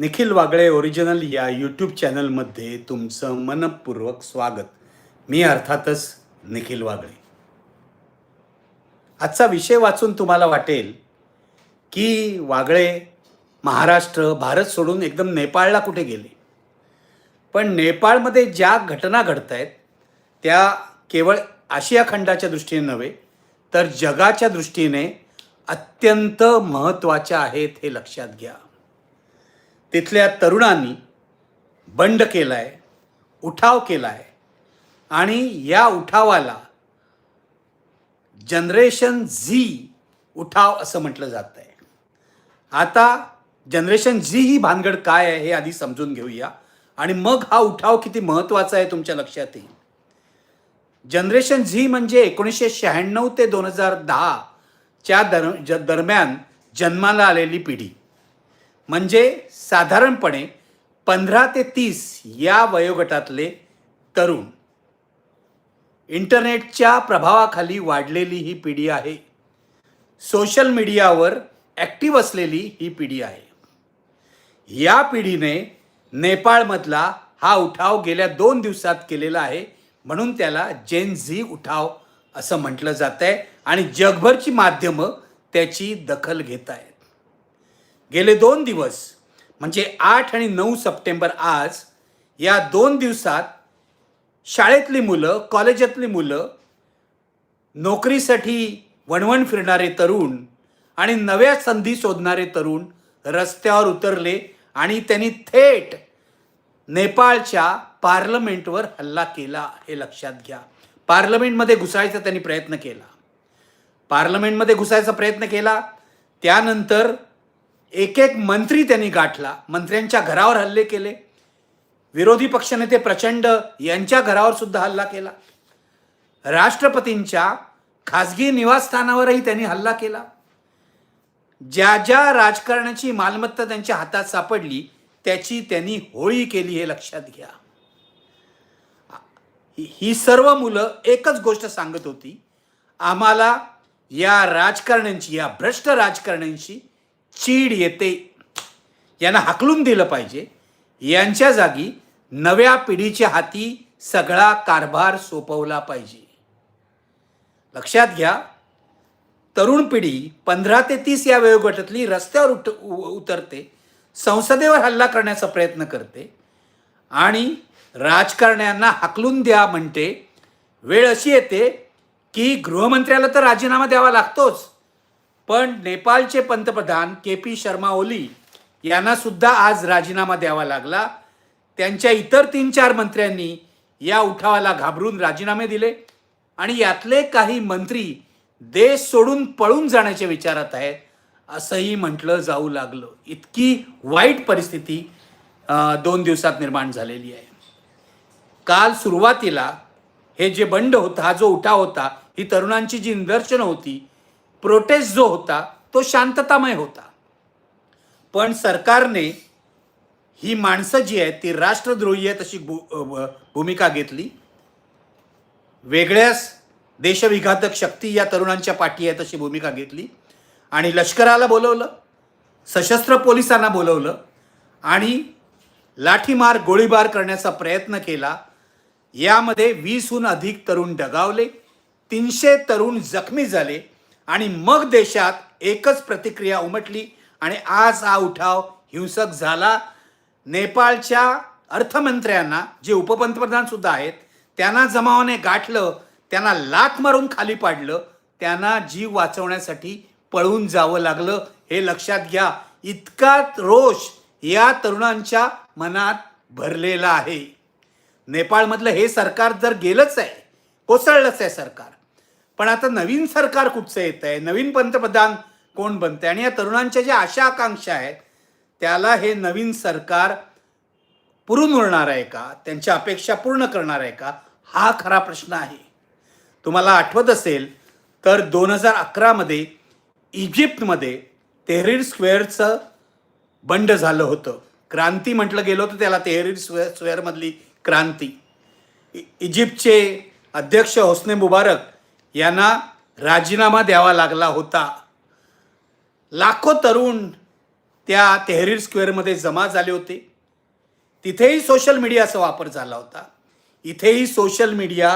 Nikhil Wagle original या YouTube चॅनलमध्ये तुमचं मनपूर्वक स्वागत. मी अर्थातच निखिल वागळे. आजचा विषय वाचून तुम्हाला वाटेल की वागळे महाराष्ट्र भारत सोडून एकदम नेपाळला कुठे गेले? पण नेपाळमध्ये ज्या घटना घडत आहेत त्या केवळ आशिया खंडाच्या दृष्टीने नव्हे तर जगाच्या दृष्टीने अत्यंत महत्त्वाच्या आहेत हे लक्षात घ्या. तिथल्या तरुणांनी बंड केला आहे उठाव केला आहे आणि या उठावाला जनरेशन झी उठाव असं म्हटलं जात आहे आता जनरेशन झी ही भानगड काय आहे हे आधी समजून घेऊया. आणि मग हा उठाव किती महत्त्वाचा आहे तुमच्या लक्षात येईल. जनरेशन झी म्हणजे एकोणीसशे शहाण्णव ते दोन हजार दहाच्या दर ज दरम्यान जन्माला आलेली पिढी. म्हणजे साधारणपणे पंधरा ते तीस या वयोगटातले तरुण. इंटरनेटच्या प्रभावाखाली वाढलेली ही पिढी आहे. सोशल मीडियावर ॲक्टिव्ह असलेली ही पिढी आहे. या पिढीने नेपाळमधला हा उठाव गेल्या दोन दिवसात केलेला आहे म्हणून त्याला जेन झी उठाव असं म्हटलं जात आहे आणि जगभरची माध्यमं त्याची दखल घेत आहे गेले दोन दिवस म्हणजे आठ आणि नऊ सप्टेंबर आज या दोन दिवसात शाळेतली मुलं कॉलेजातली मुलं नोकरीसाठी वणवण फिरणारे तरुण आणि नव्या संधी शोधणारे तरुण रस्त्यावर उतरले आणि त्यांनी थेट नेपाळच्या पार्लमेंटवर हल्ला केला हे लक्षात घ्या. पार्लमेंटमध्ये घुसायचा त्यांनी प्रयत्न केला. पार्लमेंटमध्ये घुसायचा प्रयत्न केला. त्यानंतर एक एक मंत्री त्यांनी गाठला. मंत्र्यांच्या घरावर हल्ले केले. विरोधी पक्षनेते प्रचंड यांच्या घरावर सुद्धा हल्ला केला. राष्ट्रपतींच्या खाजगी निवासस्थानावरही त्यांनी हल्ला केला. ज्या ज्या राजकारणाची मालमत्ता त्यांच्या हातात सापडली त्याची त्यांनी होळी केली हे लक्षात घ्या. ही- सर्व मुलं एकच गोष्ट सांगत होती. आम्हाला या राजकारण्यांची या भ्रष्ट राजकारण्यांशी चीड येते यांना हाकलून दिलं पाहिजे. यांच्या जागी नव्या पिढीच्या हाती सगळा कारभार सोपवला पाहिजे. लक्षात घ्या तरुण पिढी पंधरा ते तीस या वयोगटातली रस्त्यावर उठ उतरते संसदेवर हल्ला करण्याचा प्रयत्न करते आणि राजकारण्यांना हाकलून द्या म्हणते. वेळ अशी येते की गृहमंत्र्याला तर राजीनामा द्यावा लागतोच. पण नेपाळचे पंतप्रधान के पी शर्मा ओली यांना सुद्धा आज राजीनामा द्यावा लागला. त्यांच्या इतर तीन चार मंत्र्यांनी या उठावाला घाबरून राजीनामे दिले. आणि यातले काही मंत्री देश सोडून पळून जाण्याच्या विचारात आहेत असंही म्हटलं जाऊ लागलं. इतकी वाईट परिस्थिती दोन दिवसात निर्माण झालेली आहे. काल सुरुवातीला हे जे बंड होता हा जो उठाव होता ही तरुणांची जी निदर्शनं होती प्रोटेस्ट जो होता तो शांततामय होता. पण सरकारने ही माणसं जी आहेत ती राष्ट्रद्रोही आहेत अशी भू भूमिका घेतली. वेगळ्याच देशविघातक शक्ती या तरुणांच्या पाठी आहेत अशी भूमिका घेतली. आणि लष्कराला बोलवलं सशस्त्र पोलिसांना बोलवलं आणि लाठीमार गोळीबार करण्याचा प्रयत्न केला. यामध्ये वीसहून अधिक तरुण दगावले तीनशे तरुण जखमी झाले. आणि मग देशात एकच प्रतिक्रिया उमटली आणि आज हा उठाव हिंसक झाला. नेपाळच्या अर्थमंत्र्यांना जे उपपंतप्रधान सुद्धा आहेत त्यांना जमावाने गाठलं त्यांना लाथ मारून खाली पाडलं त्यांना जीव वाचवण्यासाठी पळून जावं लागलं. हे लक्षात घ्या इतका रोष या तरुणांच्या मनात भरलेला आहे. नेपाळमधलं हे सरकार जर गेलंच आहे कोसळलंच आहे सरकार पण आता नवीन सरकार कुठचं येत आहे? नवीन पंतप्रधान कोण बनतं आणि या तरुणांच्या ज्या आशा आकांक्षा आहेत त्याला हे नवीन सरकार पुरून उरणार आहे का? त्यांच्या अपेक्षा पूर्ण करणार आहे का? हा खरा प्रश्न आहे. तुम्हाला आठवत असेल तर दोन हजार अकरामध्ये इजिप्तमध्ये तेहरीर स्क्वेअरचं बंड झालं होतं. क्रांती म्हटलं गेलं होतं त्याला तेहरीर स्क्वेअर स्क्वेअरमधली क्रांती. इ- इजिप्तचे अध्यक्ष होस्ने मुबारक यांना राजीनामा द्यावा लागला होता. लाखो तरुण त्या तेहरीर स्क्वेअरमध्ये जमा झाले होते. तिथेही सोशल मीडियाचा वापर झाला होता. इथेही सोशल मीडिया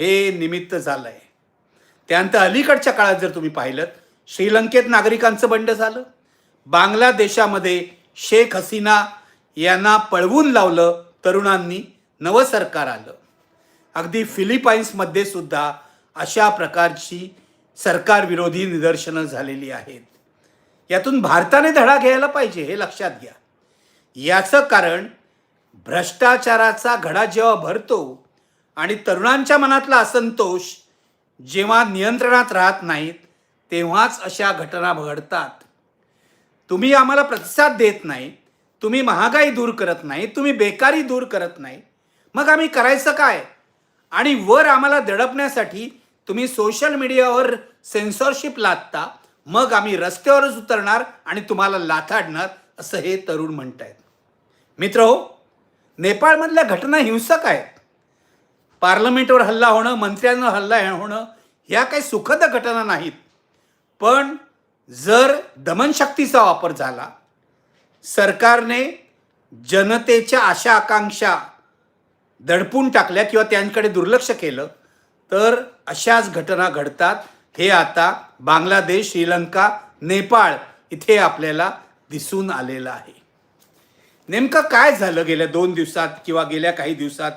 हे निमित्त झालं आहे त्यानंतर अलीकडच्या काळात जर तुम्ही पाहिलं श्रीलंकेत नागरिकांचं बंड झालं. बांगलादेशामध्ये शेख हसीना यांना पळवून लावलं तरुणांनी नवं सरकार आलं. अगदी फिलिपाईन्समध्ये सुद्धा अशा प्रकारची सरकारविरोधी निदर्शनं झालेली आहेत. यातून भारताने धडा घ्यायला पाहिजे हे लक्षात घ्या. याचं कारण भ्रष्टाचाराचा घडा जेव्हा भरतो आणि तरुणांच्या मनातला असंतोष जेव्हा नियंत्रणात राहत नाहीत तेव्हाच अशा घटना घडतात. तुम्ही आम्हाला प्रतिसाद देत नाही तुम्ही महागाई दूर करत नाही तुम्ही बेकारी दूर करत नाही. मग आम्ही करायचं काय? आणि वर आम्हाला दडपण्यासाठी तुम्ही सोशल मीडियावर सेन्सॉरशिप लादता मग आम्ही रस्त्यावरच उतरणार आणि तुम्हाला लाथाडणार असं हे तरुण म्हणत आहेत मित्र हो नेपाळमधल्या घटना हिंसक आहेत. पार्लमेंटवर हल्ला होणं मंत्र्यांवर हल्ला होणं ह्या काही सुखद घटना नाहीत. पण जर दमनशक्तीचा वापर झाला सरकारने जनतेच्या आशा आकांक्षा दडपून टाकल्या किंवा त्यांकडे दुर्लक्ष केलं तर अशाच घटना घडतात. हे आता बांगलादेश श्रीलंका नेपाळ इथे आपल्याला दिसून आलेलं आहे. नेमकं काय झालं गेल्या दोन दिवसात किंवा गेल्या काही दिवसात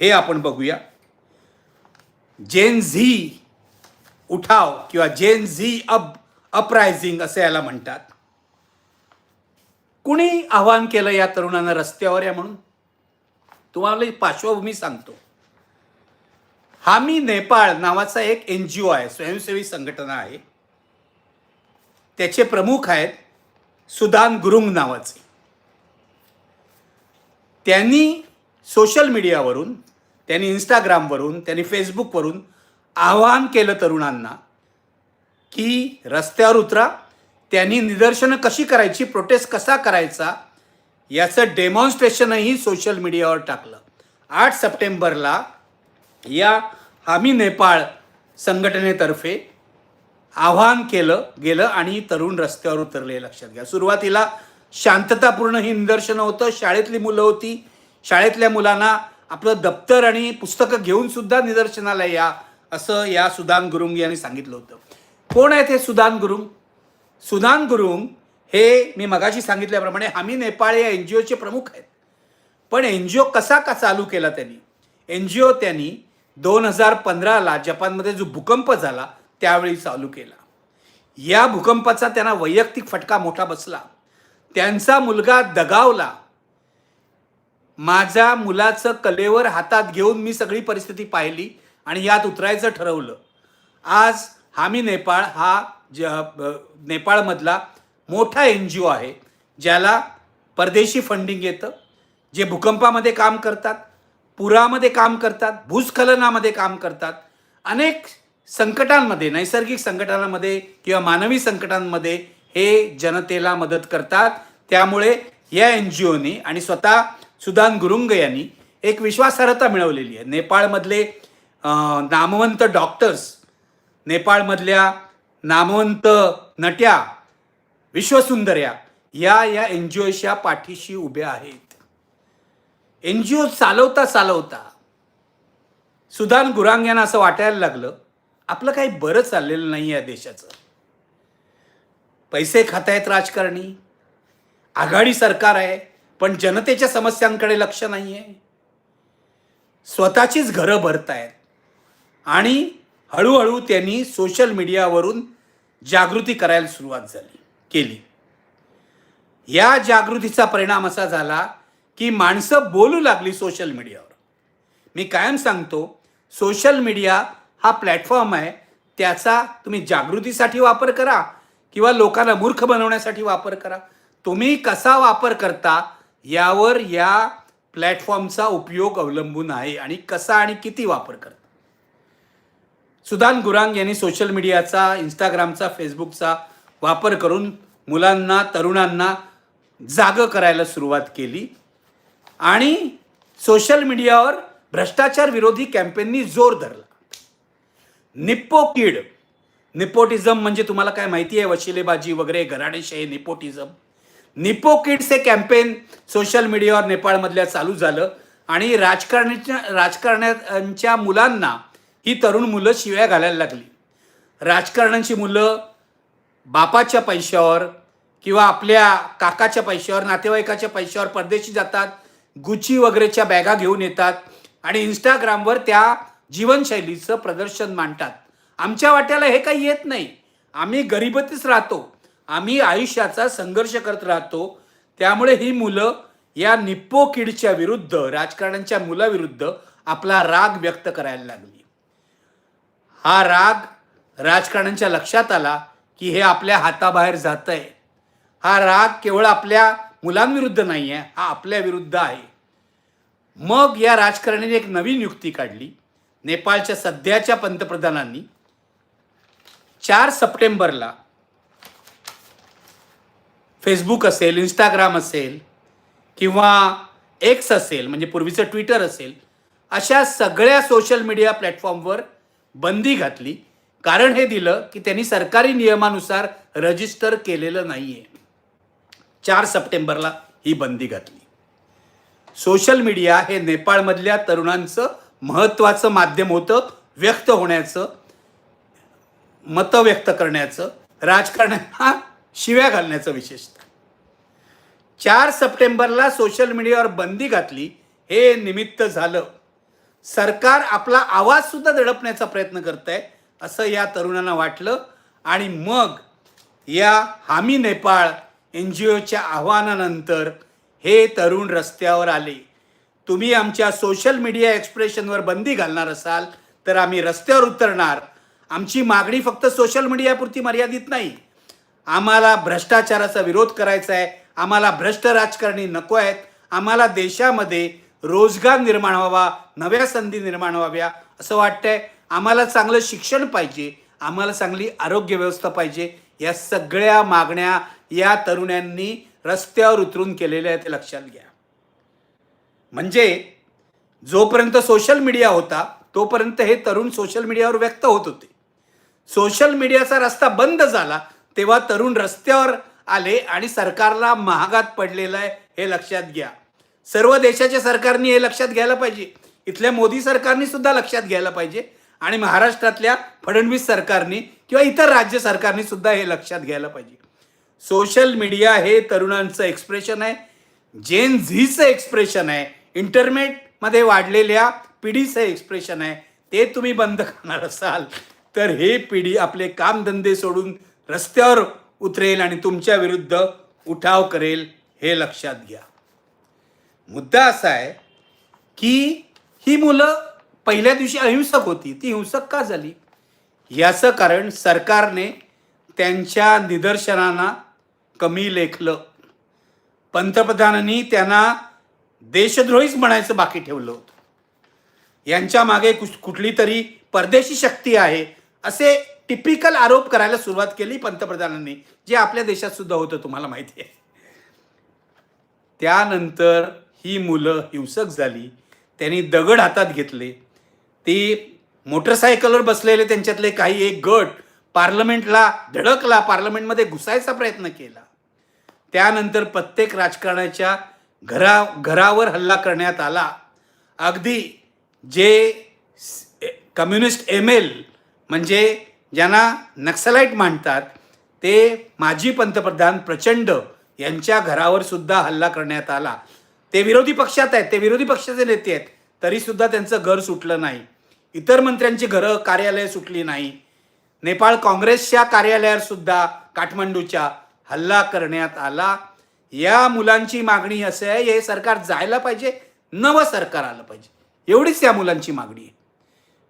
हे आपण बघूया. जेन झी उठाव किंवा जेन झी अप अपरायझिंग असं याला म्हणतात. कुणी आव्हान केलं या तरुणांना रस्त्यावर या म्हणून? तुम्हाला पार्श्वभूमी सांगतो. हामी नेपाळ नावाचा एक एन जी ओ आहे स्वयंसेवी संघटना आहे. त्याचे प्रमुख आहेत सुदान गुरुंग नावाचे. त्यांनी सोशल मीडियावरून त्यांनी इंस्टाग्रामवरून त्यांनी फेसबुकवरून आवाहन केलं तरुणांना की रस्त्यावर उतरा त्यांनी निदर्शनं कशी करायची प्रोटेस्ट कसा करायचा याचं डेमॉन्स्ट्रेशनही सोशल मीडियावर टाकलं. आठ सप्टेंबरला या हामी नेपाळ संघटनेतर्फे आवाहन केलं गेलं आणि तरुण रस्त्यावर उतरले लक्षात घ्या. सुरुवातीला शांततापूर्ण ही निदर्शनं होतं. शाळेतली मुलं होती. शाळेतल्या मुलांना आपलं दप्तर आणि पुस्तकं घेऊन सुद्धा निदर्शनाला या असं या सुदान गुरुंग यांनी सांगितलं होतं. कोण आहेत हे सुदान गुरुंग? सुदान गुरुंग हे मी मगाशी सांगितल्याप्रमाणे हामी नेपाळ या एन जी ओचे प्रमुख आहेत. पण एन जी ओ कसा का चालू केला त्यांनी? एन जी ओ त्यांनी दोन हजार पंधराला जपानमध्ये जो भूकंप झाला त्यावेळी चालू केला. या भूकंपाचा त्यांना वैयक्तिक फटका मोठा बसला. त्यांचा मुलगा दगावला. माझ्या मुलाचं कलेवर हातात घेऊन मी सगळी परिस्थिती पाहिली आणि यात उतरायचं ठरवलं. आज हामी नेपाळ हा ज ब- नेपाळमधला मोठा एन जी ओ आहे ज्याला परदेशी फंडिंग येतं जे भूकंपामध्ये काम करतात. पुरामध्ये काम करतात भूस्खलनामध्ये काम करतात. अनेक संकटांमध्ये नैसर्गिक संकटांमध्ये किंवा मानवी संकटांमध्ये हे जनतेला मदत करतात. त्यामुळे या एन जी ओनी आणि स्वतः सुदान गुरुंग यांनी एक विश्वासार्हता मिळवलेली आहे. नेपाळमधले नामवंत डॉक्टर्स नेपाळमधल्या नामवंत नट्या विश्वसुंदर्या या या एन जी ओच्या पाठीशी उभ्या आहेत. एन जी ओ चालवता चालवता सुदान गुरांग यांना असं वाटायला लागलं आपलं काही बरं चाललेलं नाही या देशाचं. पैसे खातायत राजकारणी आघाडी सरकार आहे पण जनतेच्या समस्यांकडे लक्ष नाही आहे स्वतःचीच घरं भरतायत. आणि हळूहळू त्यांनी सोशल मीडियावरून जागृती करायला सुरुवात झाली केली. या जागृतीचा परिणाम असा झाला की माणसं बोलू लागली सोशल मीडियावर मी कायम सांगतो सोशल मीडिया हा प्लॅटफॉर्म आहे त्याचा तुम्ही जागृतीसाठी वापर करा किंवा लोकांना मूर्ख बनवण्यासाठी वापर करा. तुम्ही कसा वापर करता यावर या प्लॅटफॉर्मचा उपयोग अवलंबून आहे आणि कसा आणि किती वापर करता. सुदान गुरांग यांनी सोशल मीडियाचा इंस्टाग्रामचा फेसबुकचा वापर करून मुलांना तरुणांना जागं करायला सुरुवात केली. आणि सोशल मीडियावर भ्रष्टाचार विरोधी कॅम्पेननी जोर धरला. निप्पो किड. निपोटिझम म्हणजे तुम्हाला काय माहिती आहे? वशिलेबाजी वगैरे घराणेशाही निपोटिझम निपो किड्स हे कॅम्पेन सोशल मीडियावर नेपाळमधल्या चालू झालं आणि राजकारणाच्या राजकारण्यांच्या मुलांना ही तरुण मुलं शिव्या घालायला लागली. राजकारण्यांची मुलं बापाच्या पैशावर किंवा आपल्या काकाच्या पैशावर नातेवाईकाच्या पैशावर परदेशी जातात. गुची वगैरेच्या बॅगा घेऊन येतात आणि इंस्टाग्रामवर त्या जीवनशैलीचं प्रदर्शन मांडतात. आमच्या वाट्याला हे काही येत नाही. आम्ही गरिबतीच राहतो. आम्ही आयुष्याचा संघर्ष करत राहतो. त्यामुळे ही मुलं या निप्पो किडच्या विरुद्ध राजकारण्यांच्या मुलाविरुद्ध आपला राग व्यक्त करायला लागली. हा राग राजकारण्यांच्या लक्षात आला की हे आपल्या हाताबाहेर जात आहे हा राग केवळ आपल्या मुलांविरुद्ध नाही आहे हा आपल्या विरुद्ध आहे. मग या राजकारण्याने एक नवीन युक्ती काढली. नेपाळच्या सध्याच्या पंतप्रधानांनी चार सप्टेंबरला फेसबुक असेल इंस्टाग्राम असेल किंवा एक्स असेल म्हणजे पूर्वीचं ट्विटर असेल अशा सगळ्या सोशल मीडिया प्लॅटफॉर्मवर बंदी घातली. कारण हे दिलं की त्यांनी सरकारी नियमानुसार रजिस्टर केलेलं नाही आहे चार सप्टेंबरला ही बंदी घातली. सोशल मीडिया हे नेपाळमधल्या तरुणांचं महत्त्वाचं माध्यम होतं व्यक्त होण्याचं मतं व्यक्त करण्याचं राजकारण्या शिव्या घालण्याचं विशेषतः. चार सप्टेंबरला सोशल मीडियावर बंदी घातली हे निमित्त झालं. सरकार आपला आवाज सुद्धा दडपण्याचा प्रयत्न करत आहे असं या तरुणांना वाटलं. आणि मग या हामी नेपाळ एन जी ओच्या आव्हानानंतर हे तरुण रस्त्यावर आले. तुम्ही आमच्या सोशल मीडिया एक्सप्रेशनवर बंदी घालणार असाल तर आम्ही रस्त्यावर उतरणार. आमची मागणी फक्त सोशल मीडियापुरती मर्यादित नाही. आम्हाला भ्रष्टाचाराचा विरोध करायचा आहे. आम्हाला भ्रष्ट राजकारणी नको आहेत. आम्हाला देशामध्ये रोजगार निर्माण व्हावा नव्या संधी निर्माण व्हाव्या असं वाटतंय. आम्हाला चांगलं शिक्षण पाहिजे. आम्हाला चांगली आरोग्य व्यवस्था पाहिजे. या सगळ्या मागण्या या तरुणांनी रस्त्यावर उतरून केलेलं आहे ते लक्षात घ्या. म्हणजे जोपर्यंत सोशल मीडिया होता तोपर्यंत हे तरुण सोशल मीडियावर व्यक्त होत होते. सोशल मीडियाचा रस्ता बंद झाला तेव्हा तरुण रस्त्यावर आले आणि सरकारला महागात पडलेलं आहे हे लक्षात घ्या. सर्व देशाच्या सरकारने हे लक्षात घ्यायला पाहिजे. इथल्या मोदी सरकारनी सुद्धा लक्षात घ्यायला पाहिजे. आणि महाराष्ट्रातल्या फडणवीस सरकारनी किंवा इतर राज्य सरकारनी सुद्धा हे लक्षात घ्यायला पाहिजे. सोशल मीडिया हे तरुणांचं एक्सप्रेशन आहे. जेन झीचं एक्सप्रेशन आहे. इंटरनेटमध्ये वाढलेल्या पिढीचं एक्सप्रेशन आहे. ते तुम्ही बंद करणार असाल. तर हे पिढी आपले कामधंदे सोडून रस्त्यावर उतरेल आणि तुमच्या विरुद्ध उठाव करेल हे लक्षात घ्या. मुद्दा असा आहे की ही मुलं पहिल्या दिवशी अहिंसक होती. ती हिंसक का झाली? याचं कारण सरकारने त्यांच्या निदर्शनांना कमी लेखलं. पंतप्रधानांनी त्यांना देशद्रोहीच म्हणायचं बाकी ठेवलं होतं. यांच्या मागे कुठली तरी परदेशी शक्ती आहे असे टिपिकल आरोप करायला सुरुवात केली पंतप्रधानांनी जे आपल्या देशात सुद्धा होतं तुम्हाला माहिती आहे. त्यानंतर ही मुलं हिंसक झाली. त्यांनी दगड हातात घेतले. ती मोटरसायकलवर बसलेले त्यांच्यातले काही एक गट पार्लमेंटला धडकला पार्लमेंटमध्ये घुसायचा प्रयत्न केला. त्यानंतर प्रत्येक राजकारणाच्या घरा घरावर हल्ला करण्यात आला. अगदी जे कम्युनिस्ट एम एल म्हणजे ज्यांना नक्सलाईट मानतात ते माजी पंतप्रधान प्रचंड यांच्या घरावर सुद्धा हल्ला करण्यात आला. ते विरोधी पक्षात आहेत ते विरोधी पक्षाचे नेते आहेत तरीसुद्धा त्यांचं घर सुटलं नाही. इतर मंत्र्यांची घरं कार्यालय सुटली नाही. नेपाळ काँग्रेसच्या कार्यालयावर सुद्धा काठमांडूच्या हल्ला करण्यात आला. या मुलांची मागणी असं आहे हे सरकार जायला पाहिजे नवं सरकार आलं पाहिजे. एवढीच या मुलांची मागणी आहे.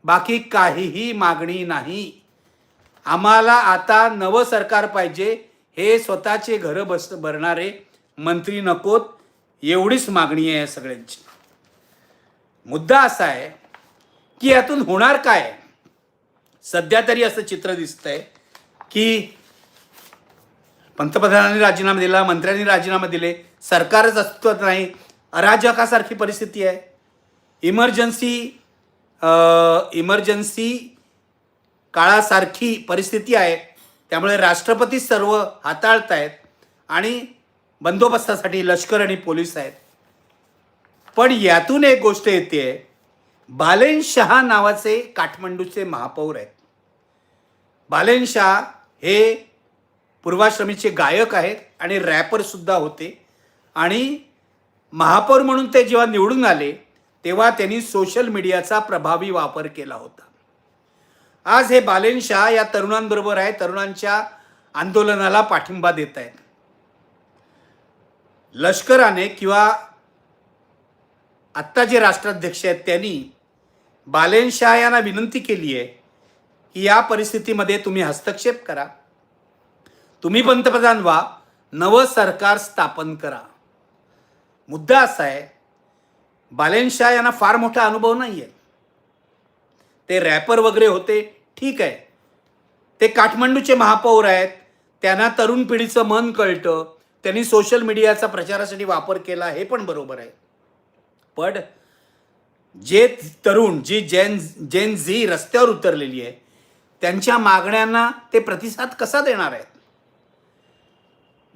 बाकी काहीही मागणी नाही. आम्हाला आता नवं सरकार पाहिजे हे स्वतःचे घरं बस भरणारे मंत्री नकोत एवढीच मागणी आहे या सगळ्यांची. मुद्दा असा आहे की यातून होणार काय? सध्या तरी असं चित्र दिसतंय की पंतप्रधानांनी राजीनामा दिला मंत्र्यांनी राजीनामा दिले. सरकारच अस्तित्वात नाही. अराजकासारखी परिस्थिती आहे. इमर्जन्सी इमर्जन्सी काळासारखी परिस्थिती आहे. त्यामुळे राष्ट्रपती सर्व हाताळत आहेत आणि बंदोबस्तासाठी लष्कर आणि पोलीस आहेत. पण यातून एक गोष्ट येते. बालेन शहा नावाचे काठमांडूचे महापौर आहेत. बालेन शाह हे पूर्वाश्रमीचे गायक आहेत आणि रॅपरसुद्धा होते. आणि महापौर म्हणून ते जेव्हा निवडून आले तेव्हा त्यांनी सोशल मीडियाचा प्रभावी वापर केला होता. आज हे बालेन शाह या तरुणांबरोबर आहे तरुणांच्या आंदोलनाला पाठिंबा देत आहेत लष्कराने किंवा आत्ता जे राष्ट्राध्यक्ष आहेत त्यांनी बालेन शाह यांना विनंती केली आहे की या परिस्थितीमध्ये तुम्ही हस्तक्षेप करा. तुम्ही पंतप्रधान व्हा नवं सरकार स्थापन करा. मुद्दा असा आहे बालेन शाह यांना फार मोठा अनुभव नाही आहे ते रॅपर वगैरे होते ठीक आहे. ते काठमांडूचे महापौर आहेत त्यांना तरुण पिढीचं मन कळतं त्यांनी सोशल मीडियाचा प्रचारासाठी वापर केला हे पण बरोबर आहे. पण जे तरुण जी जेन जेन झी रस्त्यावर उतरलेली आहे त्यांच्या मागण्यांना ते प्रतिसाद कसा देणार आहेत?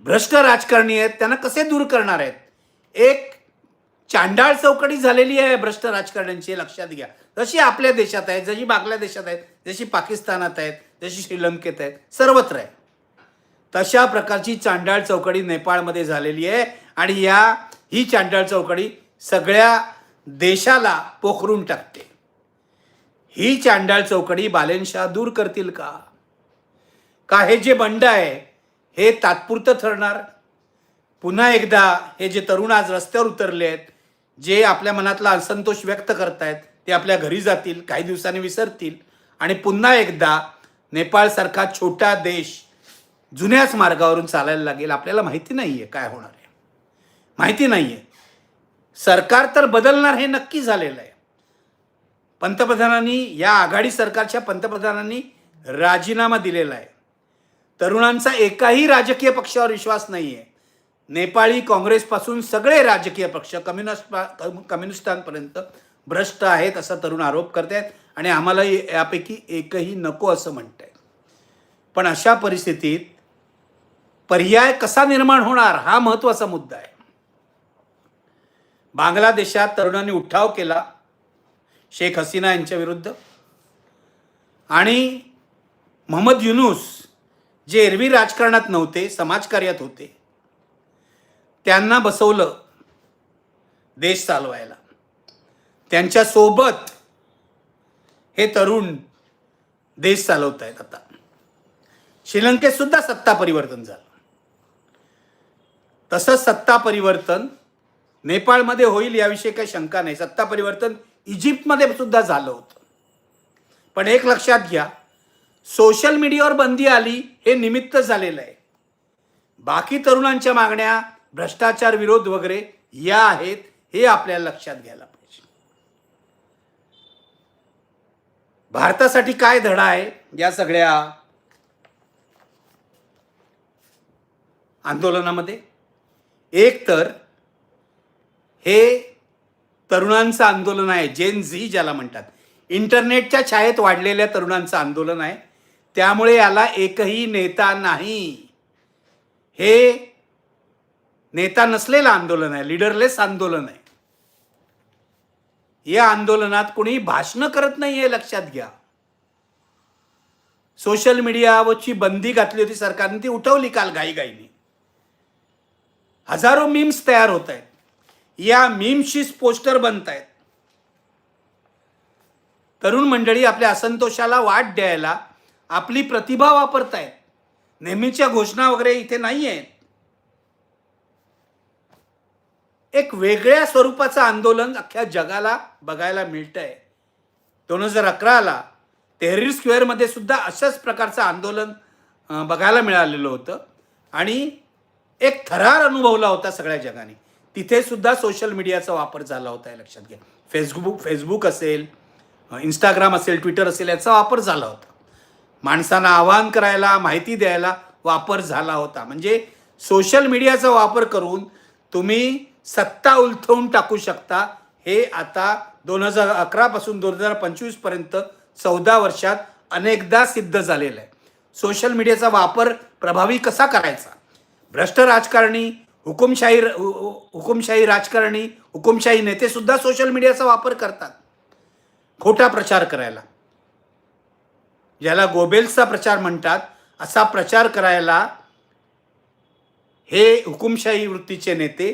भ्रष्ट राजकारणी आहेत त्यांना कसे दूर करणार आहेत? एक चांडाळ चौकडी झालेली आहे भ्रष्ट राजकारण्यांची लक्षात घ्या. जशी आपल्या देशात आहे जशी बांगला देशात आहेत जशी पाकिस्तानात आहेत जशी श्रीलंकेत आहेत सर्वत्र आहे. तशा प्रकारची चांडाळ चौकडी नेपाळमध्ये झालेली आहे आणि या ही चांडाळ चौकडी सगळ्या देशाला पोखरून टाकते. ही चांडाळ चौकडी बालेनशाह दूर करतील का? का हे जे बंड आहे हे तात्पुरतं ठरणार. पुन्हा एकदा हे जे तरुण आज रस्त्यावर उतरले आहेत जे आपल्या मनातला असंतोष व्यक्त करतायत ते आपल्या घरी जातील काही दिवसांनी विसरतील आणि पुन्हा एकदा नेपाळसारखा छोटा देश जुन्याच मार्गावरून चालायला लागेल. आपल्याला माहिती नाही आहे काय होणार आहे. माहिती नाही आहे सरकार तर बदलणार हे नक्की झालेलं आहे. पंतप्रधानांनी या आघाडी सरकारच्या पंतप्रधानांनी राजीनामा दिलेला आहे. तरुणांचा एकाही राजकीय पक्षावर विश्वास नाही आहे नेपाळी काँग्रेसपासून सगळे राजकीय पक्ष कम्युनिस्ट कम्युनिस्टांपर्यंत भ्रष्ट आहेत असा तरुण आरोप करत आहेत आणि आम्हाला यापैकी एकही नको असं म्हणत आहेत पण अशा परिस्थितीत पर्याय कसा निर्माण होणार हा महत्त्वाचा मुद्दा आहे. बांगलादेशात तरुणांनी उठाव केला शेख हसीना यांच्या विरुद्ध. आणि मोहम्मद युनुस जे एरवी राजकारणात नव्हते समाजकार्यात होते त्यांना बसवलं देश चालवायला. त्यांच्यासोबत हे तरुण देश चालवत आहेत आता. श्रीलंकेत सुद्धा सत्ता परिवर्तन झालं. तसंच सत्ता परिवर्तन नेपाळमध्ये होईल याविषयी काही शंका नाही. सत्ता परिवर्तन इजिप्तमध्ये सुद्धा झालं होतं. पण एक लक्षात घ्या सोशल मीडियावर बंदी आली हे निमित्त झालेलं आहे. बाकी तरुणांच्या मागण्या भ्रष्टाचार विरोध वगैरे या आहेत हे आपल्याला लक्षात घ्यायला पाहिजे. भारतासाठी काय धडा आहे या सगळ्या आंदोलनामध्ये? एक तर हे तरुणांचं आंदोलन आहे जेन झी ज्याला म्हणतात. इंटरनेटच्या छायेत वाढलेल्या तरुणांचं आंदोलन आहे. त्यामुळे याला एकही नेता नाही. हे नेता नसलेलं आंदोलन आहे लिडरलेस आंदोलन आहे. या आंदोलनात कोणी भाषणं करत नाही हे लक्षात घ्या. सोशल मीडियावरची बंदी घातली होती सरकारने ती उठवली काल घाईघाईने. हजारो मीम्स तयार होत आहेत. या मीम्सशीच पोस्टर बनत आहेत. तरुण मंडळी आपल्या असंतोषाला वाट द्यायला आपली प्रतिभा वापरतायत. नेहमीच्या घोषणा वगैरे इथे नाही आहेत एक वेगळ्या स्वरूपाचं आंदोलन अख्ख्या जगाला बघायला मिळतं आहे दोन हजार अकराला तेहरी स्क्वेअरमध्ये सुद्धा अशाच प्रकारचं आंदोलन बघायला मिळालेलं होतं. आणि एक थरार अनुभवला होता सगळ्या जगाने. तिथे सुद्धा सोशल मीडियाचा वापर झाला होता हे लक्षात घ्या. फेसबुक फेसबुक असेल इंस्टाग्राम असेल ट्विटर असेल याचा वापर झाला होता. माणसांना आवाहन करायला माहिती द्यायला वापर झाला होता. म्हणजे सोशल मीडियाचा वापर करून तुम्ही सत्ता उलथवून टाकू शकता. हे आता दोन हजार अकरापासून दोन हजार पंचवीसपर्यंत चौदा वर्षात अनेकदा सिद्ध झालेलं आहे. सोशल मीडियाचा वापर प्रभावी कसा करायचा? भ्रष्ट राजकारणी हुकुमशाही हुकुमशाही राजकारणी हुकुमशाही नेतेसुद्धा सोशल मीडियाचा वापर करतात. खोटा प्रचार करायला. ज्याला गोबेल्सचा प्रचार म्हणतात असा प्रचार करायला हे हुकुमशाही वृत्तीचे नेते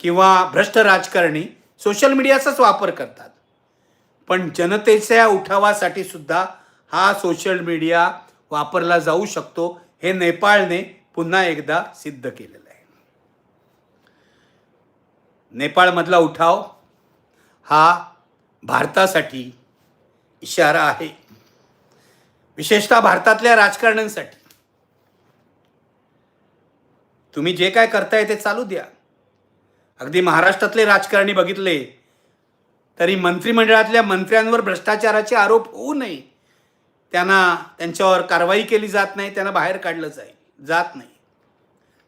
किंवा भ्रष्ट राजकारणी सोशल मीडियाचाच वापर करतात. पण जनतेच्या उठावासाठी सुद्धा हा सोशल मीडिया वापरला जाऊ शकतो हे नेपाळने पुन्हा एकदा सिद्ध केलेलं आहे. नेपाळमधला उठाव हा भारतासाठी इशारा आहे. विशेषतः भारतातल्या राजकारण्यांसाठी. तुम्ही जे काय करताय ते चालू द्या. अगदी महाराष्ट्रातले राजकारणी बघितले तरी मंत्रिमंडळातल्या मंत्र्यांवर भ्रष्टाचाराचे आरोप होऊ नये. त्यांना त्यांच्यावर कारवाई केली जात नाही त्यांना बाहेर काढलं जाईल जात नाही.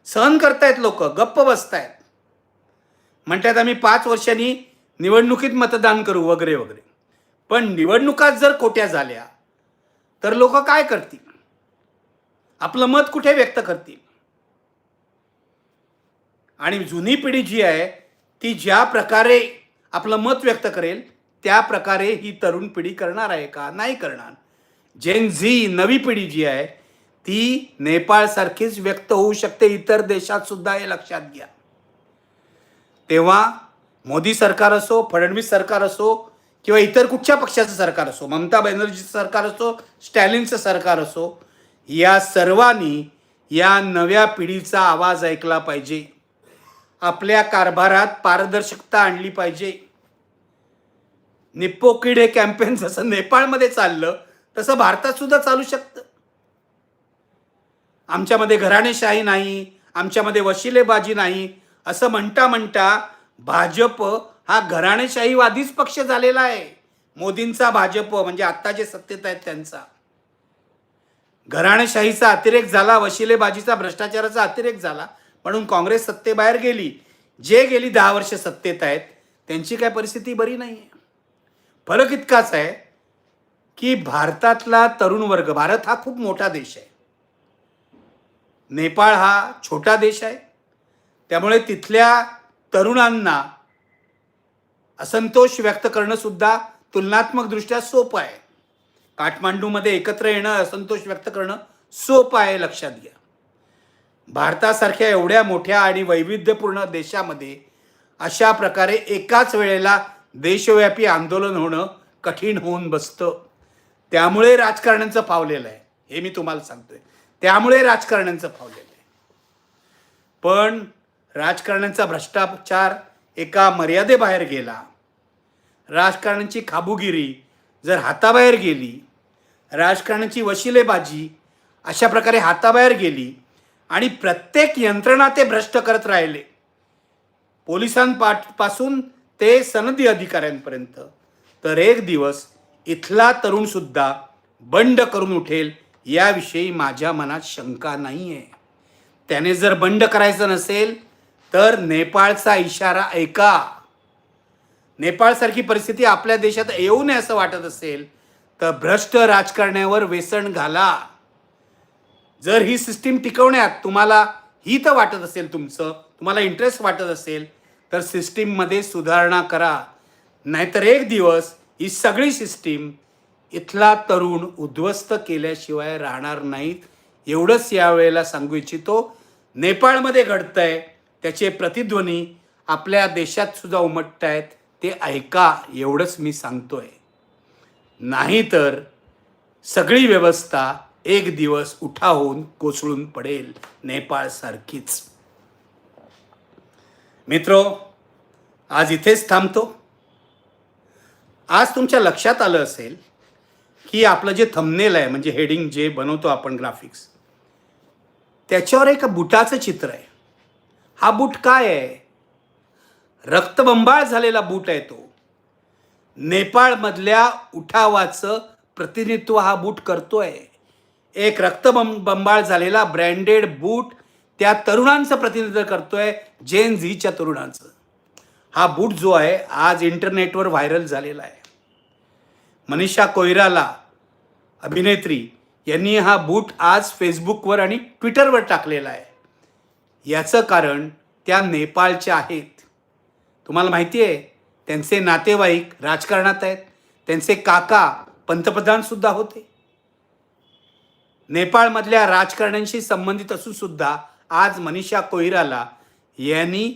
सहन करतायत लोक गप्प बसतायत. म्हणतात आम्ही पाच वर्षांनी निवडणुकीत मतदान करू वगैरे वगैरे. पण निवडणुकात जर खोट्या झाल्या तर लोक काय करतील? आपलं मत कुठे व्यक्त करतील? आणि जुनी पिढी जी आहे ती ज्या प्रकारे आपलं मत व्यक्त करेल त्या प्रकारे ही तरुण पिढी करणार आहे का? नाही करणार. जेन झी नवी पिढी जी आहे ती नेपाळसारखीच व्यक्त होऊ शकते. इतर देशात सुद्धा हे लक्षात घ्या. तेव्हा मोदी सरकार असो फडणवीस सरकार असो किंवा इतर कुठच्या पक्षाचं सरकार असो ममता बॅनर्जीचं सरकार असो स्टॅलिनचं सरकार असो या सर्वांनी या नव्या पिढीचा आवाज ऐकला पाहिजे. आपल्या कारभारात पारदर्शकता आणली पाहिजे. निप्पो किड हे कॅम्पेन जसं नेपाळमध्ये चाललं तसं भारतात सुद्धा चालू शकतं. आमच्यामध्ये घराणेशाही नाही आमच्यामध्ये वशिलेबाजी नाही असं म्हणता म्हणता भाजप हा घराणेशाहीवादीच पक्ष झालेला आहे. मोदींचा भाजप म्हणजे आत्ता जे सत्तेत आहेत त्यांचा. घराणेशाहीचा अतिरेक झाला वशिलेबाजीचा भ्रष्टाचाराचा अतिरेक झाला म्हणून काँग्रेस सत्तेबाहेर गेली. जे गेली दहा वर्ष सत्तेत आहेत त्यांची काय परिस्थिती बरी नाही आहे फरक इतकाच आहे की भारतातला तरुण वर्ग भारत हा खूप मोठा देश आहे. नेपाळ हा छोटा देश आहे. त्यामुळे तिथल्या तरुणांना असंतोष व्यक्त करणं सुद्धा तुलनात्मकदृष्ट्या सोपं आहे. काठमांडूमध्ये एकत्र येणं असंतोष व्यक्त करणं सोपं आहे लक्षात घ्या. भारतासारख्या एवढ्या मोठ्या आणि वैविध्यपूर्ण देशामध्ये अशा प्रकारे एकाच वेळेला देशव्यापी आंदोलन होणं कठीण होऊन बसतं. त्यामुळे राजकारण्यांचं फावलेलं आहे. हे मी तुम्हाला सांगतोय. त्यामुळे राजकारण्यांचं फावलेलं आहे. पण राजकारण्यांचा भ्रष्टाचार एका मर्यादेबाहेर गेला. राजकारण्यांची खाबुगिरी जर हाताबाहेर गेली राजकारणाची वशिलेबाजी अशा प्रकारे हाताबाहेर गेली आणि प्रत्येक यंत्रणा ते भ्रष्ट करत राहिले पोलिसांपासून ते सनदी अधिकाऱ्यांपर्यंत तर एक दिवस इथला तरुणसुद्धा बंड करून उठेल याविषयी माझ्या मनात शंका नाही आहे त्याने जर बंड करायचं नसेल तर नेपाळचा इशारा ऐका. नेपाळसारखी परिस्थिती आपल्या देशात येऊ नये असं वाटत असेल तर भ्रष्ट राजकारण्यावर वेसण घाला. जर ही सिस्टीम टिकवण्यात तुम्हाला हित वाटत असेल तुमचं तुम्हाला इंटरेस्ट वाटत असेल तर सिस्टीममध्ये सुधारणा करा. नाहीतर एक दिवस ही सगळी सिस्टीम इथला तरुण उद्ध्वस्त केल्याशिवाय राहणार नाहीत. एवढंच यावेळेला सांगू इच्छितो नेपाळमध्ये घडतंय त्याचे प्रतिध्वनी आपल्या देशात सुद्धा उमटत आहेत ते ऐका एवढंच मी सांगतोय. नाहीतर सगळी व्यवस्था एक दिवस उठा होऊन कोसळून पडेल नेपाळसारखीच मित्रो आज इथेच थांबतो. आज तुमच्या लक्षात आलं असेल की आपलं जे थंबनेल आहे म्हणजे हेडिंग जे बनवतो आपण ग्राफिक्स त्याच्यावर एक बुटाचं चित्र आहे. हा बूट काय आहे? रक्तबंबाळ झालेला बूट आहे तो. नेपाळमधल्या उठावाचं प्रतिनिधित्व हा बूट करतोय. एक रक्तबंबाळ झालेला ब्रँडेड बूट त्या तरुणांचं प्रतिनिधित्व करतोय जेन झीच्या तरुणांचं. हा बूट जो आहे आज इंटरनेटवर व्हायरल झालेला आहे. मनीषा कोयराला अभिनेत्री यांनी हा बूट आज फेसबुकवर आणि ट्विटरवर टाकलेला आहे. याचं कारण त्या नेपाळच्या आहेत. तुम्हाला माहिती आहे त्यांचे नातेवाईक राजकारणात आहेत त्यांचे काका पंतप्रधानसुद्धा होते. नेपाळमधल्या राजकारण्यांशी संबंधित असूनसुद्धा आज मनीषा कोहिराला यांनी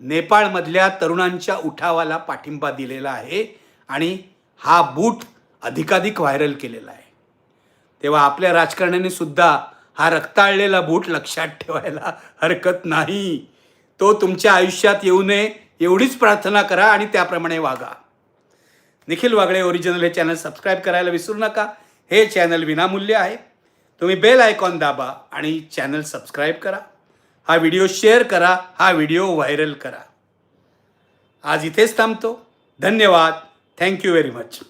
नेपाळमधल्या तरुणांच्या उठावाला पाठिंबा दिलेला आहे आणि हा बूट अधिकाधिक व्हायरल केलेला आहे. तेव्हा आपल्या राजकारण्यांनी सुद्धा हा रक्ताळलेला बूट लक्षात ठेवायला हरकत नाही. तो तुमच्या आयुष्यात येऊ नये एवढीच प्रार्थना करा आणि त्याप्रमाणे वागा. निखिल वागळे ओरिजिनल हे चॅनल सबस्क्राईब करायला विसरू नका. हे चॅनल विनामूल्य आहे. तुम्ही बेल आयकॉन दाबा आणि चॅनल सबस्क्राईब करा. हा व्हिडिओ शेअर करा हा व्हिडिओ व्हायरल करा. आज इथेच थांबतो. धन्यवाद. Thank you very much